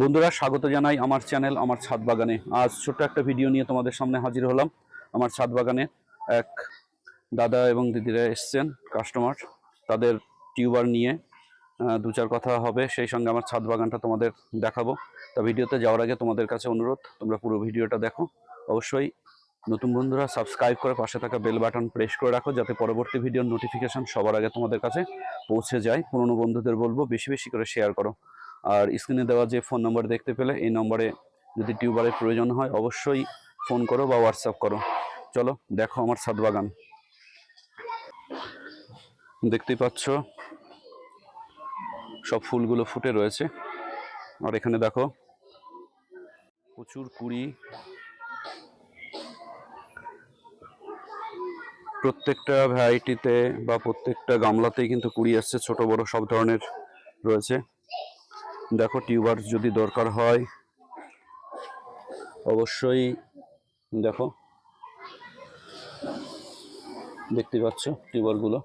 বন্ধুরা, স্বাগত জানাই আমার চ্যানেল, আমার ছাদ বাগানে। আজ ছোট্ট একটা ভিডিও নিয়ে তোমাদের সামনে হাজির হলাম। আমার ছাদ বাগানে এক দাদা এবং দিদিরা এসছেন কাস্টমার তাদের টিউবার নিয়ে দু চার কথা হবে। সেই সঙ্গে আমার ছাদ বাগানটা তোমাদের দেখাবো। তা ভিডিওতে যাওয়ার আগে তোমাদের কাছে অনুরোধ, তোমরা পুরো ভিডিওটা দেখো। অবশ্যই নতুন বন্ধুরা সাবস্ক্রাইব করে পাশে থাকা বেল বাটন প্রেস করে রাখো, যাতে পরবর্তী ভিডিওর নোটিফিকেশান সবার আগে তোমাদের কাছে পৌঁছে যায়। পুরনো বন্ধুদের বলব, বেশি বেশি করে শেয়ার করো। আর স্ক্রিনে দেওয়া যে ফোন নম্বর দেখতে পেলে, এই নম্বরে যদি টিউবারের প্রয়োজন হয়, অবশ্যই ফোন করো বা হোয়াটসঅ্যাপ করো। চলো, দেখো আমার ছাদ বাগান। দেখতেই পাচ্ছ, সব ফুলগুলো ফুটে রয়েছে। আর এখানে দেখো, প্রচুর কুড়ি। প্রত্যেকটা ভ্যারাইটিতে বা প্রত্যেকটা গামলাতেই কিন্তু কুড়ি আসছে, ছোট বড় সব ধরনের রয়েছে। দেখো টিউবার যদি দরকার হয়, অবশ্যই দেখো। দেখতে পাচ্ছ টিউবারগুলো।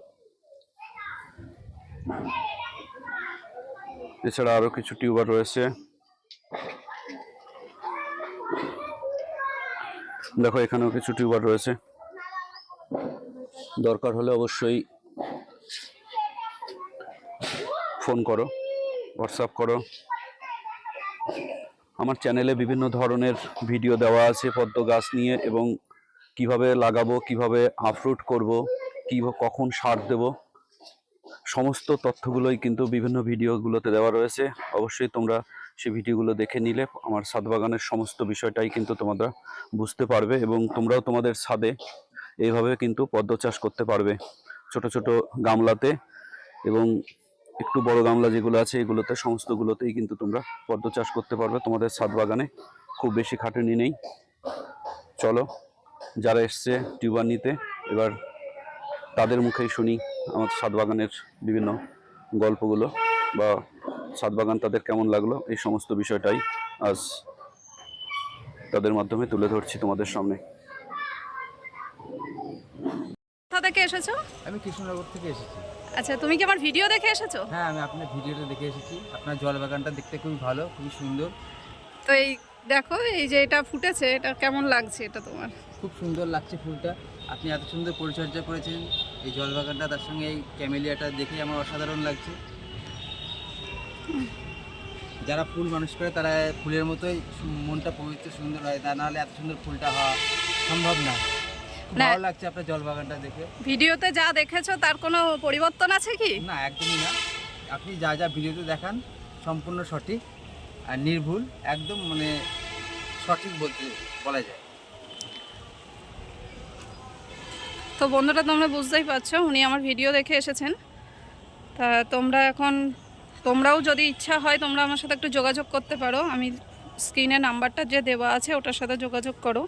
এছাড়া আরও কিছু টিউবার রয়েছে। দেখো, এখানেও কিছু টিউবার রয়েছে। দরকার হলে অবশ্যই ফোন করো। হোয়াটসঅ্যাপ করো। আমার চ্যানেলে বিভিন্ন ধরনের ভিডিও দেওয়া আছে, পদ্ম গাছ নিয়ে এবং কীভাবে লাগাবো, কীভাবে আফরুট করব কি কখন সার দেব, সমস্ত তথ্যগুলোই কিন্তু বিভিন্ন ভিডিওগুলোতে দেওয়া রয়েছে। অবশ্যই তোমরা সেই ভিডিওগুলো দেখে নিলে, আমার ছাদ বাগানের সমস্ত বিষয়টাই কিন্তু তোমরা বুঝতে পারবে এবং তোমরাও তোমাদের ছাদে এইভাবে কিন্তু পদ্ম চাষ করতে পারবে। ছোট ছোট গামলাতে এবং একটু বড় গামলা যেগুলো আছে এগুলোতে সমস্তগুলোতেই কিন্তু তোমরা পদ্ম চাষ করতে পারবে। তোমাদের ছাদ বাগানে খুব বেশি খাটুনি নেই। চলো যারা এসছে টিউবার নিতে এবার তাদের মুখেই শুনি আমার ছাদ বাগানের বিভিন্ন গল্পগুলো বা ছাদ বাগান তাদের কেমন লাগল এই সমস্ত বিষয়টাই আজ তাদের মাধ্যমে তুলে ধরছি তোমাদের সামনে। কোথা থেকে এসেছ? আমি কৃষ্ণনগর থেকে এসেছি। আচ্ছা তুমি কি আমার ভিডিও দেখে এসেছ? হ্যাঁ আমি আপনার ভিডিওটা দেখে এসেছি। আপনার জল বাগানটা দেখতে খুবই ভালো খুবই সুন্দর। তো এই দেখো এই যে এটা ফুটেছে এটা কেমন লাগছে এটা তোমার? খুব সুন্দর লাগছে ফুলটা। আপনি এত সুন্দর পরিচর্যা করেছেন। এই জল বাগানটা তার সঙ্গে এই ক্যামেলিয়াটা দেখে আমার অসাধারণ লাগছে। যারা ফুল মানুষ করে তারা ফুলের মতোই মনটা পবিত্র সুন্দর হয়। তা নাহলে এত সুন্দর ফুলটা হওয়া সম্ভব না। ভালো লাগছে আপনার জল বাগানটা দেখে। ভিডিওতে যা দেখেছ তার কোনো পরিবর্তন আছে কি? না একদমই না। আপনি যা যা ভিডিওতে দেখান সম্পূর্ণ সঠিক আর নির্ভুল একদম মানে সঠিক বলতে বলা যায়। তো বন্ধুরা তোমরা বুঝতেই পারছ উনি আমার ভিডিও দেখে এসেছেন। তা তোমরা এখন তোমরাও যদি ইচ্ছা হয় তোমরা আমার সাথে একটু যোগাযোগ করতে পারো। আমি স্ক্রিনে নাম্বারটা যে দেওয়া আছে ওটার সাথে যোগাযোগ করো।